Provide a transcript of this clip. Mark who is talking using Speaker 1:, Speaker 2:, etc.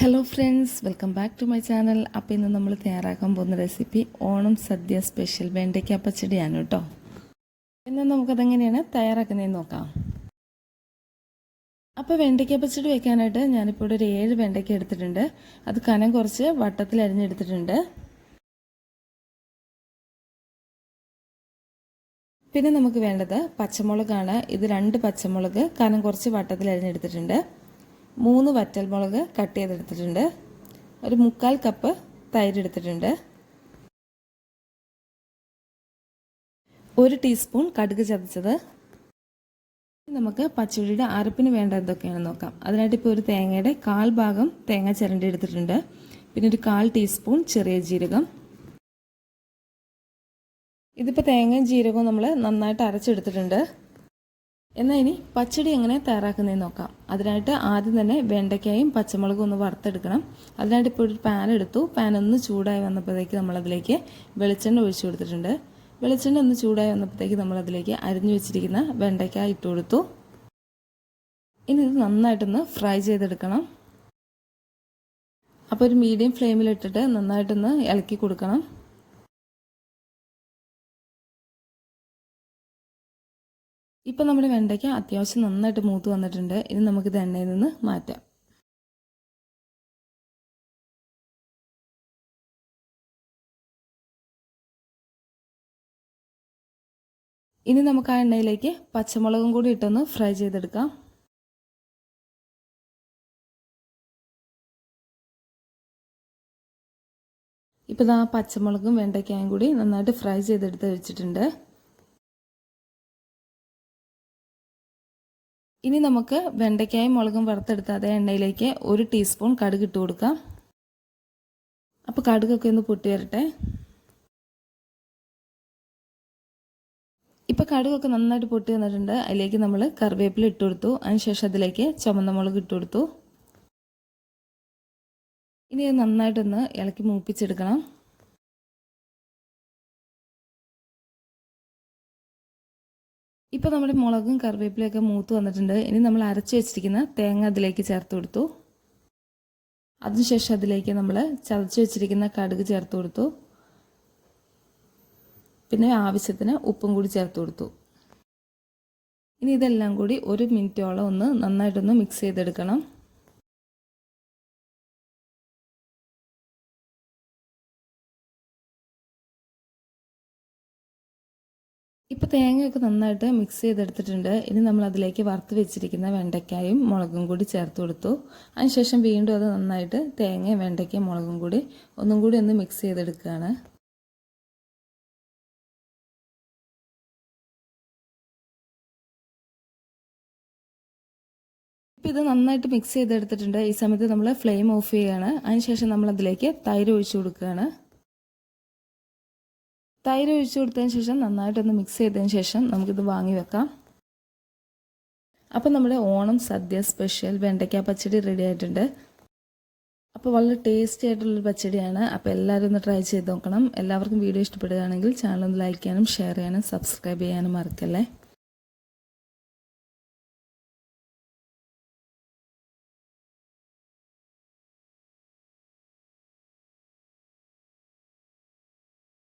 Speaker 1: Hello friends welcome back to my channel അപ്പോൾ ഇന്ന് നമ്മൾ തയ്യാറാക്കാൻ പോകുന്ന റെസിപ്പി ഓണം സദ്യ സ്പെഷ്യൽ വെണ്ടയ്ക്ക പച്ചടിയാണ് കേട്ടോ. ഇന്ന് നമുക്കതെങ്ങനെയാണ് തയ്യാറാക്കുന്നതെന്ന് നോക്കാം. അപ്പോൾ വെണ്ടയ്ക്ക പച്ചടി വെക്കാനായിട്ട് ഞാനിപ്പോൾ ഇവിടെ ഒരു ഏഴ് വെണ്ടയ്ക്ക എടുത്തിട്ടുണ്ട്. അത് കനം കുറച്ച് വട്ടത്തിൽ അരിഞ്ഞെടുത്തിട്ടുണ്ട്. പിന്നെ നമുക്ക് വേണ്ടത് പച്ചമുളകാണ്. ഇത് രണ്ട് പച്ചമുളക് കനം കുറച്ച് വട്ടത്തിൽ അരിഞ്ഞെടുത്തിട്ടുണ്ട്. മൂന്ന് വറ്റൽമുളക് കട്ട് ചെയ്തെടുത്തിട്ടുണ്ട്. ഒരു മുക്കാൽ കപ്പ് തൈര് എടുത്തിട്ടുണ്ട്. ഒരു ടീസ്പൂൺ കടുക് ചതച്ചത്. നമുക്ക് പച്ചടിയുടെ അരപ്പിന് വേണ്ട എന്തൊക്കെയാണെന്ന് നോക്കാം. അതിനായിട്ട് ഇപ്പോൾ ഒരു തേങ്ങയുടെ കാൽ ഭാഗം തേങ്ങ ചിരണ്ടി എടുത്തിട്ടുണ്ട്. പിന്നെ ഒരു കാൽ ടീസ്പൂൺ ചെറിയ ജീരകം. ഇതിപ്പോൾ തേങ്ങയും ജീരകവും നമ്മൾ നന്നായിട്ട് അരച്ചെടുത്തിട്ടുണ്ട്. എന്നാൽ ഇനി പച്ചടി എങ്ങനെ തയ്യാറാക്കുന്നതെന്ന് നോക്കാം. അതിനായിട്ട് ആദ്യം തന്നെ വെണ്ടയ്ക്കായും പച്ചമുളകും ഒന്ന് വറുത്തെടുക്കണം. അതിനായിട്ട് ഇപ്പോൾ ഒരു പാൻ എടുത്തു. പാൻ ഒന്ന് ചൂടായി വന്നപ്പോഴത്തേക്ക് നമ്മളതിലേക്ക് വെളിച്ചെണ്ണ ഒഴിച്ചു കൊടുത്തിട്ടുണ്ട്. വെളിച്ചെണ്ണ ഒന്ന് ചൂടായി വന്നപ്പോഴത്തേക്ക് നമ്മളതിലേക്ക് അരിഞ്ഞു വെച്ചിരിക്കുന്ന വെണ്ടയ്ക്ക ഇട്ട് കൊടുത്തു. ഇനി ഇത് നന്നായിട്ടൊന്ന് ഫ്രൈ ചെയ്തെടുക്കണം. അപ്പോൾ ഒരു മീഡിയം ഫ്ലെയിമിലിട്ടിട്ട് നന്നായിട്ടൊന്ന് ഇളക്കി കൊടുക്കണം. ഇപ്പം നമ്മുടെ വെണ്ടയ്ക്ക അത്യാവശ്യം നന്നായിട്ട് മൂത്ത് വന്നിട്ടുണ്ട്. ഇനി നമുക്കിത് എണ്ണയിൽ നിന്ന് മാറ്റാം. ഇനി നമുക്ക് ആ എണ്ണയിലേക്ക് പച്ചമുളകും കൂടി ഇട്ടൊന്ന് ഫ്രൈ ചെയ്തെടുക്കാം. ഇപ്പോൾ ആ പച്ചമുളകും വെണ്ടയ്ക്കായും കൂടി നന്നായിട്ട് ഫ്രൈ ചെയ്തെടുത്ത് വെച്ചിട്ടുണ്ട്. ഇനി നമുക്ക് വെണ്ടയ്ക്കായും മുളകും വറുത്തെടുത്ത അതേ എണ്ണയിലേക്ക് ഒരു ടീസ്പൂൺ കടുക് ഇട്ട് കൊടുക്കാം. അപ്പോൾ കടുകൊക്കെ ഒന്ന് പൊട്ടി വരട്ടെ. ഇപ്പോൾ കടുകൊക്കെ നന്നായിട്ട് പൊട്ടി വന്നിട്ടുണ്ട്. അതിലേക്ക് നമ്മൾ കറിവേപ്പില ഇട്ട് കൊടുത്തു. അതിനുശേഷം അതിലേക്ക് ചുമന്ന മുളക് ഇട്ട് കൊടുത്തു. ഇനി നന്നായിട്ടൊന്ന് ഇളക്കി മൂപ്പിച്ചെടുക്കണം. ഇപ്പോൾ നമ്മുടെ മുളകും കറിവേപ്പിലയൊക്കെ മൂത്ത് വന്നിട്ടുണ്ട്. ഇനി നമ്മൾ അരച്ച് വെച്ചിരിക്കുന്ന തേങ്ങ അതിലേക്ക് ചേർത്ത് കൊടുത്തു. അതിനുശേഷം അതിലേക്ക് നമ്മൾ ചതച്ച് വെച്ചിരിക്കുന്ന കടുക് ചേർത്ത് കൊടുത്തു. പിന്നെ ആവശ്യത്തിന് ഉപ്പും കൂടി ചേർത്ത് കൊടുത്തു. ഇനി ഇതെല്ലാം കൂടി ഒരു മിനിറ്റോളം ഒന്ന് നന്നായിട്ടൊന്ന് മിക്സ് ചെയ്തെടുക്കണം. ഇപ്പോൾ തേങ്ങയൊക്കെ നന്നായിട്ട് മിക്സ് ചെയ്തെടുത്തിട്ടുണ്ട്. ഇനി നമ്മൾ അതിലേക്ക് വറുത്ത് വെച്ചിരിക്കുന്ന വെണ്ടയ്ക്കായും മുളകും കൂടി ചേർത്ത് കൊടുത്തു. അതിനുശേഷം വീണ്ടും അത് നന്നായിട്ട് തേങ്ങയും വെണ്ടയ്ക്കയും മുളകും കൂടി ഒന്നും കൂടി ഒന്ന് മിക്സ് ചെയ്തെടുക്കുകയാണ്. ഇപ്പോൾ ഇത് നന്നായിട്ട് മിക്സ് ചെയ്തെടുത്തിട്ടുണ്ട്. ഈ സമയത്ത് നമ്മൾ ഫ്ലെയിം ഓഫ് ചെയ്യുകയാണ് അതിനുശേഷം നമ്മൾ അതിലേക്ക് തൈര് ഒഴിച്ചു കൊടുക്കുകയാണ്. തൈര് ഒഴിച്ചു കൊടുത്തതിന് ശേഷം നന്നായിട്ടൊന്ന് മിക്സ് ചെയ്തതിന് ശേഷം നമുക്കിത് വാങ്ങി വെക്കാം. അപ്പോൾ നമ്മുടെ ഓണം സദ്യ സ്പെഷ്യൽ വെണ്ടയ്ക്ക പച്ചടി റെഡി ആയിട്ടുണ്ട്. അപ്പോൾ വളരെ ടേസ്റ്റി ആയിട്ടുള്ളൊരു പച്ചടിയാണ്. അപ്പോൾ എല്ലാവരും ഒന്ന് ട്രൈ ചെയ്ത് നോക്കണം. എല്ലാവർക്കും വീഡിയോ ഇഷ്ടപ്പെടുകയാണെങ്കിൽ ചാനൽ ഒന്ന് ലൈക്ക് ചെയ്യാനും ഷെയർ ചെയ്യാനും സബ്സ്ക്രൈബ് ചെയ്യാനും മറക്കല്ലേ?